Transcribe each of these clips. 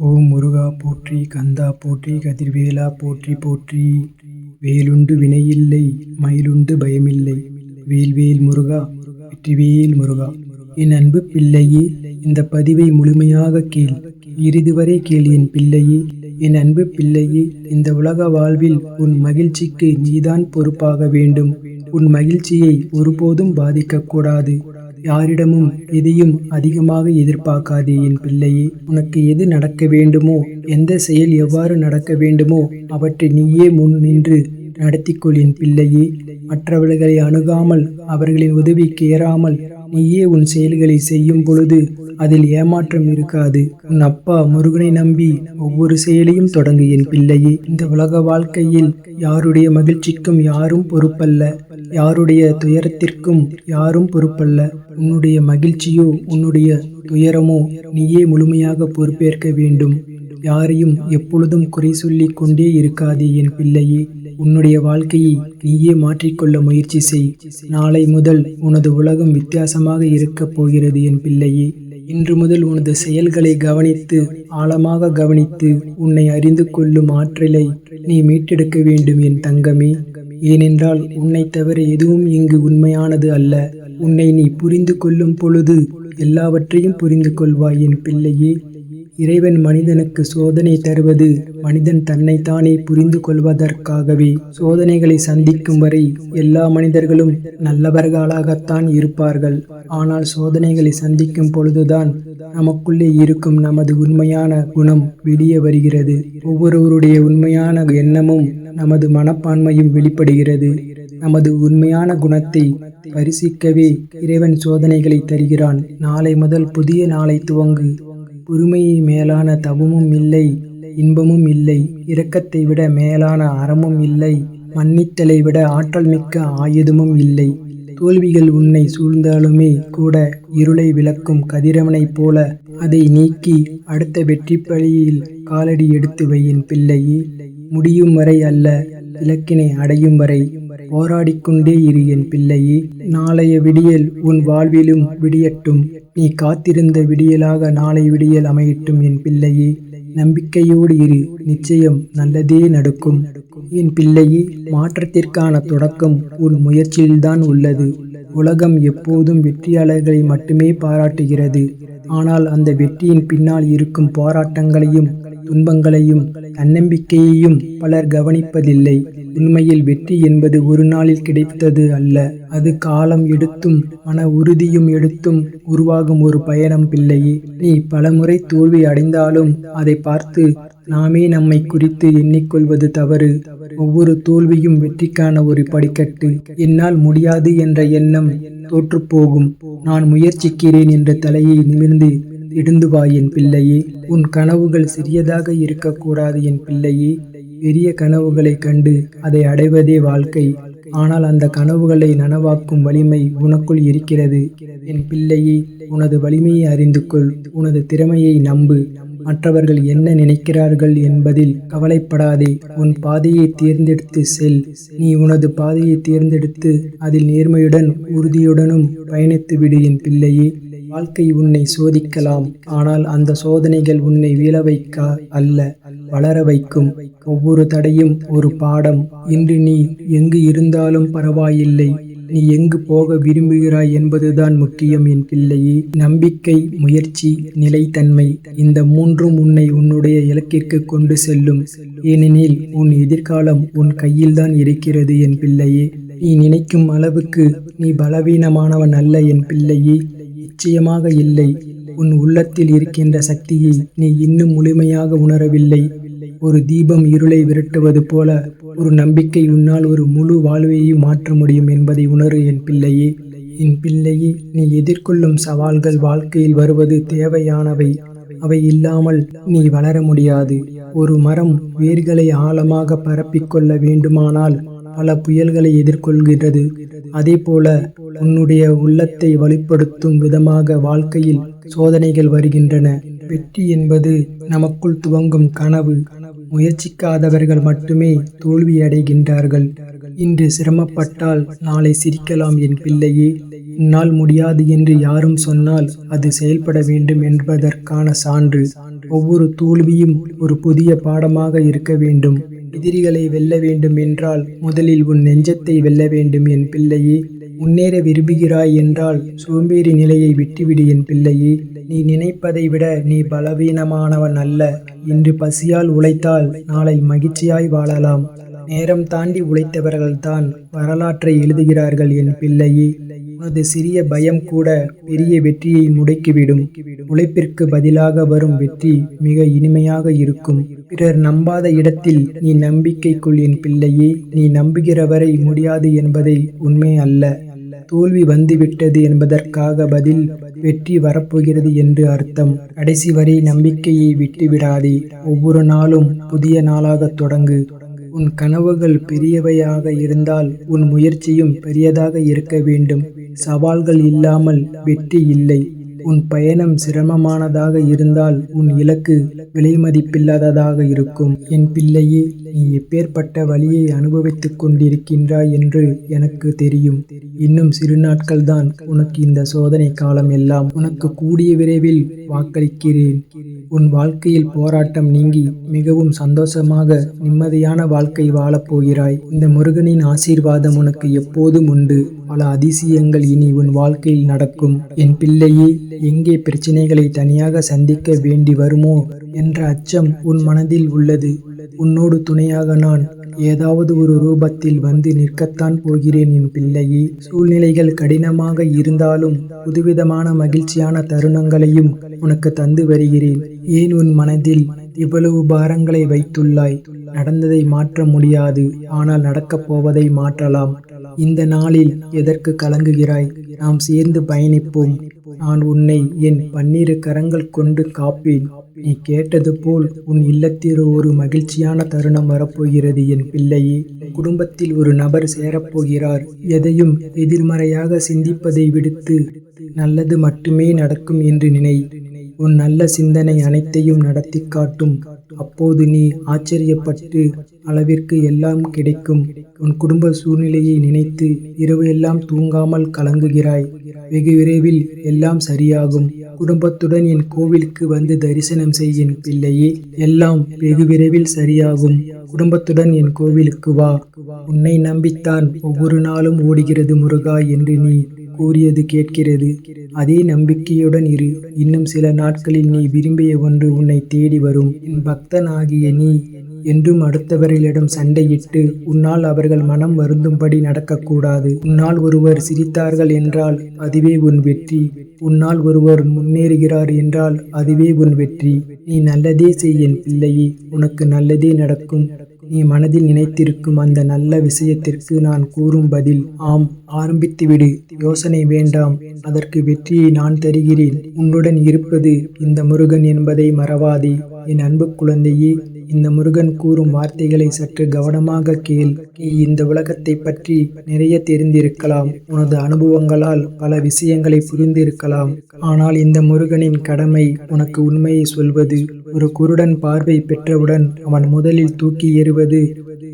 ஓம் முருகா போற்றி கந்தா போற்றி கதிர்வேலா போற்றி போற்றி. வேலுண்டு வினையில்லை மயிலுண்டு பயமில்லை. வேல்வேல் முருகா வெற்றிவேல் முருகா. என் அன்பு பிள்ளையே இந்த பதிவை முழுமையாக கேள். இறுதி வரை கேள் என் பிள்ளையே. என் அன்பு பிள்ளையே இந்த உலக வாழ்வில் உன் மகிழ்ச்சிக்கு நீதான் பொறுப்பாக வேண்டும். உன் மகிழ்ச்சியை ஒருபோதும் பாதிக்கக்கூடாது யாரிடமும் எதையும் அதிகமாக எதிர்பார்க்காதே என் பிள்ளையே. உனக்கு எது நடக்க வேண்டுமோ எந்த செயல் எவ்வாறு நடக்க வேண்டுமோ அவற்றை நீயே முன் நின்று நடத்திக்கொள் என் பிள்ளையே. மற்றவர்களை அணுகாமல் அவர்களின் உதவி கேராமல் நீயே உன் செயல்களை செய்யும் பொழுது அதில் ஏமாற்றம் இருக்காது. உன் அப்பா முருகனை நம்பி ஒவ்வொரு செயலையும் தொடங்கு என் பிள்ளையே. இந்த உலக வாழ்க்கையில் யாருடைய மகிழ்ச்சிக்கும் யாரும் பொறுப்பல்ல. யாருடைய துயரத்திற்கும் யாரும் பொறுப்பல்ல. உன்னுடைய மகிழ்ச்சியோ உன்னுடைய துயரமோ நீயே முழுமையாக பொறுப்பேற்க வேண்டும். யாரையும் எப்பொழுதும் குறை சொல்லி கொண்டே இருக்காதே என் பிள்ளையே. உன்னுடைய வாழ்க்கையை நீயே மாற்றிக்கொள்ள முயற்சி செய். நாளை முதல் உனது உலகம் வித்தியாசமாக இருக்கப் போகிறது என் பிள்ளையே. இன்று முதல் உனது செயல்களை கவனித்து ஆழமாக கவனித்து உன்னை அறிந்து கொள்ளும் ஆற்றலை நீ மீட்டெடுக்க வேண்டும் என் தங்கமே. ஏனென்றால் உன்னை தவிர எதுவும் இங்கு உண்மையானது அல்ல. உன்னை நீ புரிந்து கொள்ளும் பொழுது எல்லாவற்றையும் புரிந்து கொள்வாய் என் பிள்ளையே. இறைவன் மனிதனுக்கு சோதனை தருவது மனிதன் தன்னைத்தானே புரிந்து கொள்வதற்காகவே. சோதனைகளை சந்திக்கும் வரை எல்லா மனிதர்களும் நல்லவர்களாகத்தான் இருப்பார்கள். ஆனால் சோதனைகளை சந்திக்கும் பொழுதுதான் நமக்குள்ளே இருக்கும் நமது உண்மையான குணம் வெளியே வருகிறது. ஒவ்வொருவருடைய உண்மையான எண்ணமும் நமது மனப்பான்மையும் வெளிப்படுகிறது. நமது உண்மையான குணத்தை பரிசிக்கவே இறைவன் சோதனைகளை தருகிறான். நாளை முதல் புதிய நாளை துவங்கு. பொறுமையை மேலான தவமும் இல்லை இன்பமும் இல்லை இரக்கத்தை விட மேலான அறமும் இல்லை மன்னித்தலை விட ஆற்றல் மிக்க ஆயுதமும் இல்லை. தோல்விகள் உன்னை சூழ்ந்தாலுமே கூட இருளை விளக்கும் கதிரவனைப் போல அதை நீக்கி அடுத்த வெற்றி பழியில் காலடி எடுத்து வையின் பிள்ளையே முடியும் வரை அல்ல இலக்கினை அடையும் வரை போராடிக்கொண்டே இரு என் பிள்ளையே. நாளைய விடியல் உன் வாழ்விலும் விடியட்டும். நீ காத்திருந்த விடியலாக நாளை விடியல் அமையட்டும் என் பிள்ளையே. நம்பிக்கையோடு இரு. நிச்சயம் நல்லதே நடக்கும். என் பிள்ளையே மாற்றத்திற்கான தொடக்கம் உன் முயற்சியில்தான் உள்ளது. உலகம் எப்போதும் வெற்றியாளர்களை மட்டுமே பாராட்டுகிறது. ஆனால் அந்த வெற்றியின் பின்னால் இருக்கும் போராட்டங்களையும் துன்பங்களையும் தன்னம்பிக்கையையும் பலர் கவனிப்பதில்லை. உண்மையில் வெற்றி என்பது ஒரு நாளில் கிடைத்தது அல்ல. அது காலம் எடுத்தும் மன உறுதியும் எடுத்தும் உருவாகும் ஒரு பயணம் பிள்ளையே. நீ பலமுறை தோல்வி அடைந்தாலும் அதை பார்த்து நாமே நம்மை குறித்து எண்ணிக்கொள்வது தவறு. ஒவ்வொரு தோல்வியும் வெற்றிக்கான ஒரு படிக்கட்டு. என்னால் முடியாது என்ற எண்ணம் தோற்றுப்போகும். நான் முயற்சிக்கிறேன் என்ற தலையை நிமிர்ந்து எழுந்து வா என் பிள்ளையே. உன் கனவுகள் சிறியதாக இருக்கக்கூடாது என் பிள்ளையே. பெரிய கனவுகளை கண்டு அதை அடைவதே வாழ்க்கை. ஆனால் அந்த கனவுகளை நனவாக்கும் வலிமை உனக்குள் இருக்கிறது. என் பிள்ளையே உனது வலிமையை அறிந்து கொள் உனது திறமையை நம்பு. மற்றவர்கள் என்ன நினைக்கிறார்கள் என்பதில் கவலைப்படாதே. உன் பாதையை தேர்ந்தெடுத்து செல். நீ உனது பாதையை தேர்ந்தெடுத்து அதில் நேர்மையுடன் உறுதியுடனும் பயணித்து விடு என் பிள்ளையே. வாழ்க்கை உன்னை சோதிக்கலாம். ஆனால் அந்த சோதனைகள் உன்னை வீழ வைக்க அல்ல வளர வைக்கும். ஒவ்வொரு தடையும் ஒரு பாடம். இன்று நீ எங்கு இருந்தாலும் பரவாயில்லை. நீ எங்கு போக விரும்புகிறாய் என்பதுதான் முக்கியம் என் பிள்ளையே. நம்பிக்கை முயற்சி நிலைத்தன்மை இந்த மூன்றும் உன்னை உன்னுடைய இலக்கிற்கு கொண்டு செல்லும். ஏனெனில் உன் எதிர்காலம் உன் கையில்தான் இருக்கிறது என் பிள்ளையே. நீ நினைக்கும் அளவுக்கு நீ பலவீனமானவன் அல்ல என் பிள்ளையே. நிச்சயமாக இல்லை. உன் உள்ளத்தில் இருக்கின்ற சக்தியை நீ இன்னும் முழுமையாக உணரவில்லை. ஒரு தீபம் இருளை விரட்டுவது போல ஒரு நம்பிக்கை உன்னால் ஒரு முழு வாழ்வையும் மாற்ற முடியும் என்பதை உணரு என் பிள்ளையே. என் பிள்ளையே நீ எதிர்கொள்ளும் சவால்கள் வாழ்க்கையில் வருவது தேவையானவை. அவை இல்லாமல் நீ வளர முடியாது. ஒரு மரம் வேர்களை ஆழமாக பரப்பிக்கொள்ள வேண்டுமானால் பல புயல்களை எதிர்கொள்கிறது. அதே போல உன்னுடைய உள்ளத்தை வலுப்படுத்தும் விதமாக வாழ்க்கையில் சோதனைகள் வருகின்றன. வெற்றி என்பது நமக்குள் துவங்கும் கனவு. முயற்சிக்காதவர்கள் மட்டுமே தோல்வியடைகின்றார்கள் இன்று சிரமப்பட்டால் நாளை சிரிக்கலாம் என் பிள்ளையே. உன்னால் முடியாது என்று யாரும் சொன்னால் அது செயல்பட வேண்டும் என்பதற்கான சான்று. ஒவ்வொரு தோல்வியும் ஒரு புதிய பாடமாக இருக்க வேண்டும். எதிரிகளை வெல்ல வேண்டும் என்றால் முதலில் உன் நெஞ்சத்தை வெல்ல வேண்டும் என் பிள்ளையே. முன்னேற விரும்புகிறாய் என்றால் சோம்பேறி நிலையை விட்டுவிடு என் பிள்ளையே. நீ நினைப்பதை விட நீ பலவீனமானவன் அல்ல. இன்று பசியால் உழைத்தால் நாளை மகிழ்ச்சியாய் வாழலாம். நேரம் தாண்டி உழைத்தவர்கள்தான் வரலாற்றை எழுதுகிறார்கள் என் பிள்ளையே. உனது சிறிய பயம் கூட பெரிய வெற்றியை முடக்கிவிடும். உழைப்பிற்கு பதிலாக வரும் வெற்றி மிக இனிமையாக இருக்கும். பிறர் நம்பாத இடத்தில் நீ நம்பிக்கை கொள் என் பிள்ளையே. நீ நம்புகிறவரை முடியாது என்பதை உண்மை அல்ல. தோல்வி வந்துவிட்டது என்பதற்காக பதில் வெற்றி வரப்போகிறது என்று அர்த்தம். கடைசி வரை நம்பிக்கையை விட்டுவிடாதே. ஒவ்வொரு நாளும் புதிய நாளாக தொடங்கு. உன் கனவுகள் பெரியவையாக இருந்தால் உன் முயற்சியும் பெரியதாக இருக்க வேண்டும். சவால்கள் இல்லாமல் வெற்றி இல்லை. உன் பயணம் சிரமமானதாக இருந்தால் உன் இலக்கு விலைமதிப்பில்லாததாக இருக்கும். என் பிள்ளையே நீ எப்பேற்பட்ட வழியை அனுபவித்துக் கொண்டிருக்கின்றாய் என்று எனக்கு தெரியும். இன்னும் சிறு நாட்கள் தான் உனக்கு இந்த சோதனை காலம் எல்லாம். உனக்கு கூடிய விரைவில் வாக்களிக்கிறேன். உன் வாழ்க்கையில் போராட்டம் நீங்கி மிகவும் சந்தோஷமாக நிம்மதியான வாழ்க்கை வாழப் போகிறாய். இந்த முருகனின் ஆசீர்வாதம் உனக்கு எப்போதும் உண்டு. பல அதிசயங்கள் இனி உன் வாழ்க்கையில் நடக்கும். என் பிள்ளையே எங்கே பிரச்சனைகளை தனியாக சந்திக்க வேண்டி வருமோ என்ற அச்சம் உன் மனதில் உள்ளது. உன்னோடு துணையாக நான் ஏதாவது ஒரு ரூபத்தில் வந்து நிற்கத்தான் போகிறேன் என் பிள்ளையே. சூழ்நிலைகள் கடினமாக இருந்தாலும் புதுவிதமான மகிழ்ச்சியான தருணங்களையும் உனக்கு தந்து வருகிறேன். ஏன் உன் மனதில் இவ்வளவு பாரங்களை வைத்துள்ளாய்? நடந்ததை மாற்ற முடியாது. ஆனால் நடக்கப் போவதை மாற்றலாம். இந்த நாளில் எதற்கு கலங்குகிறாய்? நாம் சேர்ந்து பயணிப்போம். நான் உன்னை என் பன்னிரு கரங்கள் கொண்டு காப்பேன். நீ கேட்டது போல் உன் இல்லத்தில் ஒரு மகிழ்ச்சியான தருணம் வரப்போகிறது. என் பிள்ளையே குடும்பத்தில் ஒரு நபர் சேரப்போகிறார். எதையும் எதிர்மறையாக சிந்திப்பதை விடுத்து நல்லது மட்டுமே நடக்கும் என்று நினை. உன் நல்ல சிந்தனை அனைத்தையும் நடத்தி காட்டும். அப்போது நீ ஆச்சரியப்பட்டு அளவிற்கு எல்லாம் கிடைக்கும். உன் குடும்ப சூழ்நிலையை நினைத்து இரவு எல்லாம் தூங்காமல் கலங்குகிறாய். வெகு விரைவில் எல்லாம் சரியாகும். குடும்பத்துடன் என் கோவிலுக்கு வந்து தரிசனம் செய் பிள்ளையே எல்லாம் வெகு விரைவில் சரியாகும். குடும்பத்துடன் என் கோவிலுக்கு வா. உன்னை நம்பித்தான் ஒவ்வொரு நாளும் ஓடுகிறது முருகா என்று நீ கூறியது கேட்கிறது. அதே நம்பிக்கையுடன் இரு. இன்னும் சில நாட்களில் நீ விரும்பிய ஒன்று உன்னை தேடி வரும். என் பக்தனாகிய நீ என்றும் அடுத்தவர்களிடம் சண்டையிட்டு உன்னால் அவர்கள் மனம் வருந்தும்படி நடக்கக்கூடாது. உன்னால் ஒருவர் சிரித்தார்கள் என்றால் அதுவே உன் வெற்றி. உன்னால் ஒருவர் முன்னேறுகிறார் என்றால் அதுவே உன் வெற்றி. நீ நல்லதே செய் என் பிள்ளையே. உனக்கு நல்லதே நடக்கும். நீ மனதில் நினைத்திருக்கும் அந்த நல்ல விஷயத்திற்கு நான் கூறும் பதில் ஆம் ஆரம்பித்துவிடு. யோசனை வேண்டாம். அதற்கு வெற்றியை நான் தருகிறேன். உன்னுடன் இருப்பது இந்த முருகன் என்பதை மறவாதே. என் அன்பு குழந்தையே இந்த முருகன் கூறும் வார்த்தைகளை சற்று கவனமாக கேள். நீ இந்த உலகத்தை பற்றி நிறைய தெரிந்திருக்கலாம். உனது அனுபவங்களால் பல விஷயங்களை புரிந்திருக்கலாம். ஆனால் இந்த முருகனின் கடமை உனக்கு உண்மையை சொல்வது. ஒரு குருடன் பார்வை பெற்றவுடன் அவன் முதலில் தூக்கி எறிவது.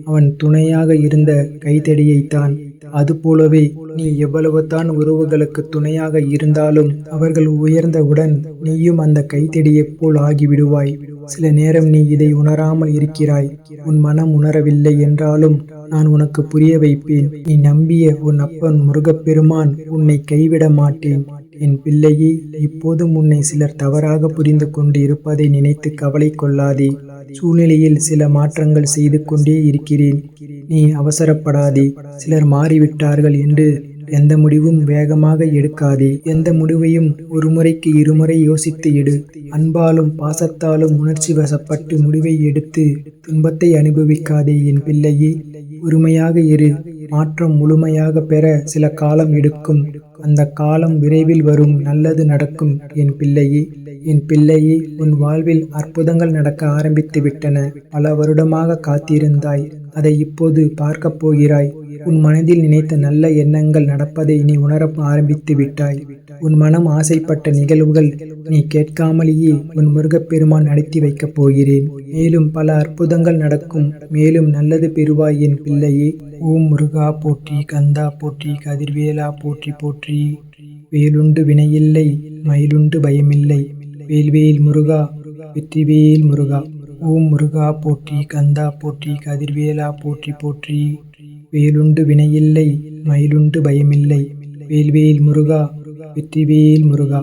அவன் துணையாக இருந்த கைத்தடியைத்தான். அதுபோலவே நீ எவ்வளவுதான் உறவுகளுக்கு துணையாக இருந்தாலும் அவர்கள் உயர்ந்தவுடன் நீயும் அந்த கைத்தடியைப் போல் ஆகிவிடுவாய். சில நேரம் நீ இதை உணராமல் இருக்கிறாய். உன் மனம் உணரவில்லை என்றாலும் நான் உனக்கு புரிய வைப்பேன். நீ நம்பிய உன் அப்பன் முருகப்பெருமான் உன்னை கைவிட மாட்டேன். என் பிள்ளையே இப்போதும் உன்னை சிலர் தவறாக புரிந்து கொண்டு இருப்பதை நினைத்து கவலை கொள்ளாதே. சூழ்நிலையில் சில மாற்றங்கள் செய்து கொண்டே இருக்கிறேன். நீ அவசரப்படாதே. சிலர் மாறிவிட்டார்கள் என்று எந்த முடிவும் வேகமாக எடுக்காதே. எந்த முடிவையும் ஒரு முறைக்கு இருமுறை யோசித்து எடு. அன்பாலும் பாசத்தாலும் உணர்ச்சி வசப்பட்டு முடிவை எடுத்து துன்பத்தை அனுபவிக்காதே என் பிள்ளையே. பொறுமையாக இரு. மாற்றம் முழுமையாக பெற சில காலம் எடுக்கும். அந்த காலம் விரைவில் வரும். நல்லது நடக்கும். என் பிள்ளையே. என் பிள்ளையே உன் வாழ்வில் அற்புதங்கள் நடக்க ஆரம்பித்து விட்டன. பல வருடமாக காத்திருந்தாய். அதை இப்போது பார்க்கப் போகிறாய். உன் மனதில் நினைத்த நல்ல எண்ணங்கள் நடப்பதை நீ உணர ஆரம்பித்து விட்டாய். உன் மனம் ஆசைப்பட்ட நிகழ்வுகள் நீ கேட்காமலேயே உன் முருகப்பெருமான் நடத்தி வைக்கப் போகிறேன். மேலும் பல அற்புதங்கள் நடக்கும். மேலும் நல்லது பெறுவாய் என் பிள்ளையே. ஓம் முருகா போற்றி கந்தா போற்றி கதிர்வேலா போற்றி போற்றி. வேலுண்டு வினையில்லை மயிலுண்டு பயமில்லை. வேல்வேல் முருகா வெற்றிவேல் முருகா. ஓம் முருகா போற்றி கந்தா போற்றி கதிர்வேலா போற்றி போற்றி. வேலுண்டு வினையில்லை மயிலுண்டு பயமில்லை. வேல்வேல் முருகா வெற்றிவேல் முருகா.